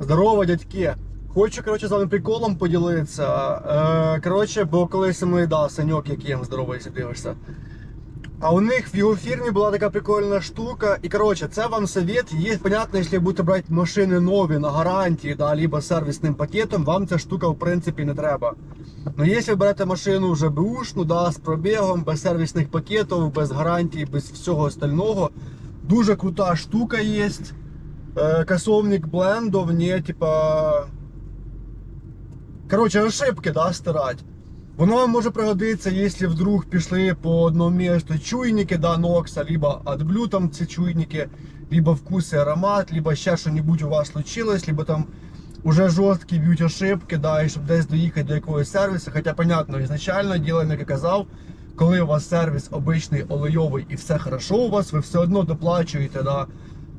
Здорово, дядьки. Хочу, коротше, з вами приколом поділитися. Е, бо колись ми, да, Саньок, яким здорово, якщо дивишся. А у них в його фірмі була така прикольна штука. І коротше, це вам совет. Є, понятно, якщо будете брати машини нові на гарантії, да, либо сервісним пакетом, вам ця штука в принципі не треба. Но якщо ви берете машину вже беушну, да, з пробігом, без сервісних пакетів, без гарантій, без всього остального, дуже крута штука є. Е, косовник блендов, не типа. Короче, ошибки, да, стирать. Воно вам може пригодитися, якщо вдруг пішли по одному місту чуйники, да, Нокса, либо AdBlue там ці чуйники, либо вкус і аромат, либо ще що-небудь у вас случилось, либо там уже жорсткі б'ють ошибки, да, і щоб десь доїхати до якогось сервісу. Хоча, понятно, ізначально ділаємо, як я казав, коли у вас сервіс обичний олейовий і все хорошо у вас, ви все одно доплачуєте, да,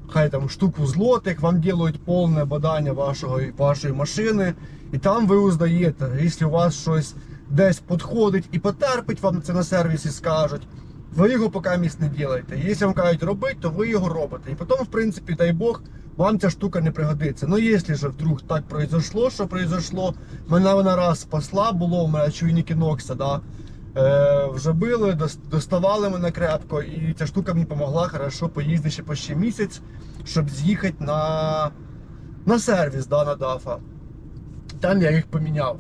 хай там штуку злотих, вам делають повне бадання вашого, вашої машини, і там ви узнаєте, якщо у вас щось десь підходить і потерпить, вам це на сервісі скажуть. Ви його поки місць не ділаєте. Якщо вам кажуть робити, то ви його робите. І потім, в принципі, дай Бог, вам ця штука не пригодиться. Ну, якщо ж вдруг так произошло, що произошло, мене вона раз спасла, було у мене чуйники Нокса, да. Е, вже били, доставали мене крепко, і ця штука мені допомогла хорошо поїздити ще почти місяць, щоб з'їхати на, на сервіс да, на ДАФа. Там я їх поміняв.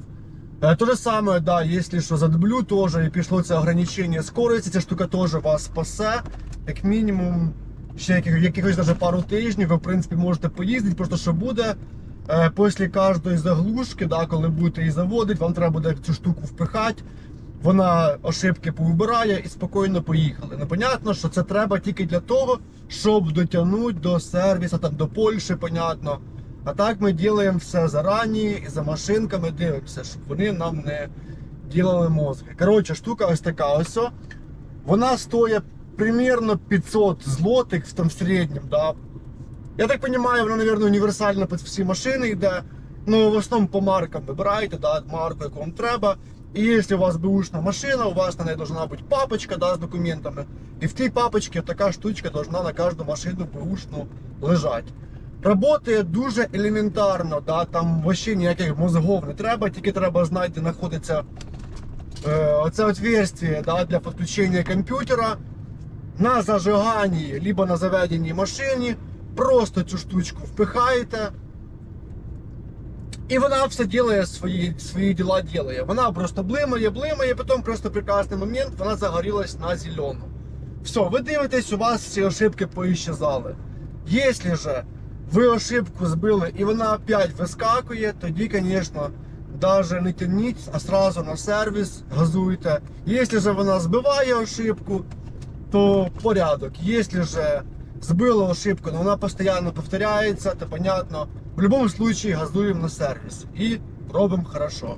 Е, То же саме, да, якщо що задублю теж і пішло це ограничення скорості, ця штука теж вас спасе. Як мінімум, ще яких, якихось даже пару тижнів ви в принципі можете поїздити, просто що буде. Е, після кожної заглушки, да, коли будете її заводити, вам треба буде цю штуку впихати. Вона ошибки повибирає і спокійно поїхали. Ну, понятно, що це треба тільки для того, щоб дотягнути до сервісу, там, до Польщі, понятно. А так ми робимо все зарані і за машинками дивимося, щоб вони нам не ділили мозги. Коротше, штука ось така ось. Вона стоїть примерно 500 злотих там в середньому, да. Я так розумію, вона, мабуть, універсальна під всі машини йде. Ну, в основному по маркам вибираєте, да, марку, яку вам треба. І якщо у вас бушна машина, у вас на неї должна бути папочка да, з документами. І в тій папочці така штучка должна на кожну машину бушну лежати. Работає дуже елементарно, да, там вообще ніяких мозгов не треба, тільки треба знати, де знаходиться е, оце отверстие да, для підключення комп'ютера на зажиганні, либо на заведеній машині. Просто цю штучку впихаєте. І вона все ділає свої, свої діла ділає. Вона просто блимає, блимає, потім просто прекрасний момент вона загорілась на зелену. Все, ви дивитесь, у вас всі ошибки поіщезали. Якщо же ви ошибку збили і вона опять вискакує, тоді, звісно, навіть не тяніть, а сразу на сервіс газуйте. Якщо же вона збиває ошибку, то порядок. Если же сбила ошибку, но она постоянно повторяется, то понятно. В любом случае газуем на сервис и робим хорошо.